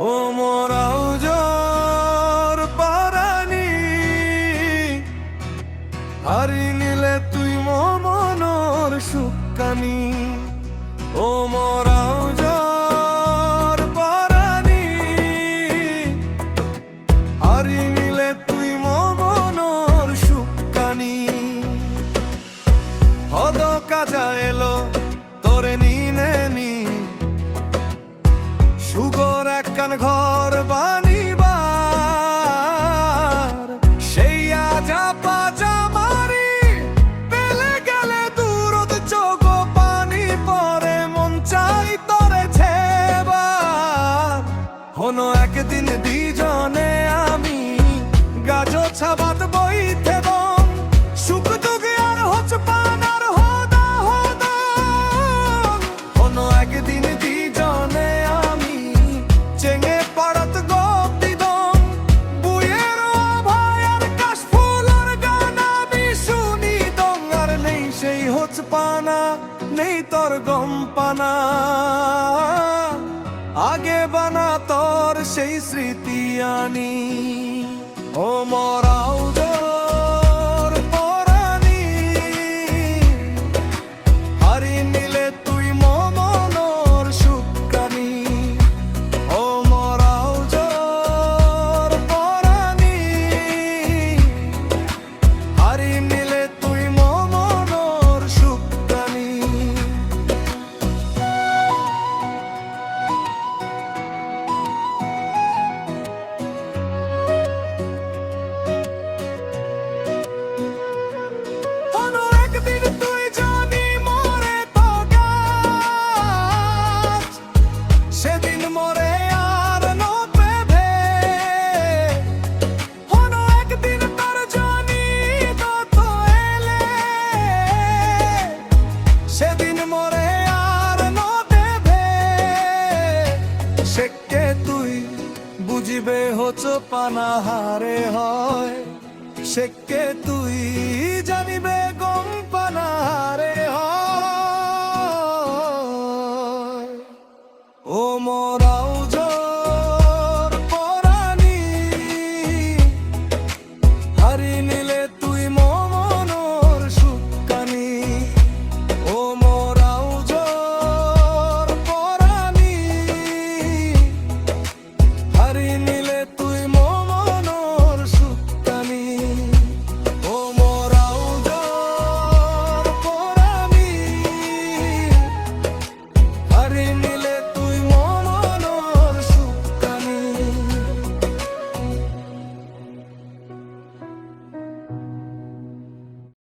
ও মোরাও জর পারানি হারি নিলে তুই মমনর সুকানি হনো একদিন দুজনে আমি গাজো ছাবাত বইতে দম সুখ দুঃখ আর হচ পানার হদা হদা। হনো একদিন দুজনে আমি চেঙে পড়ত গোপ আর গান আর নেই সেই পানা, নেই তোর গম পানা। আগে বানা সেই স্মৃতি আনি। ও মরাও পানাহারে হয়। সে কে তুই জানিবে?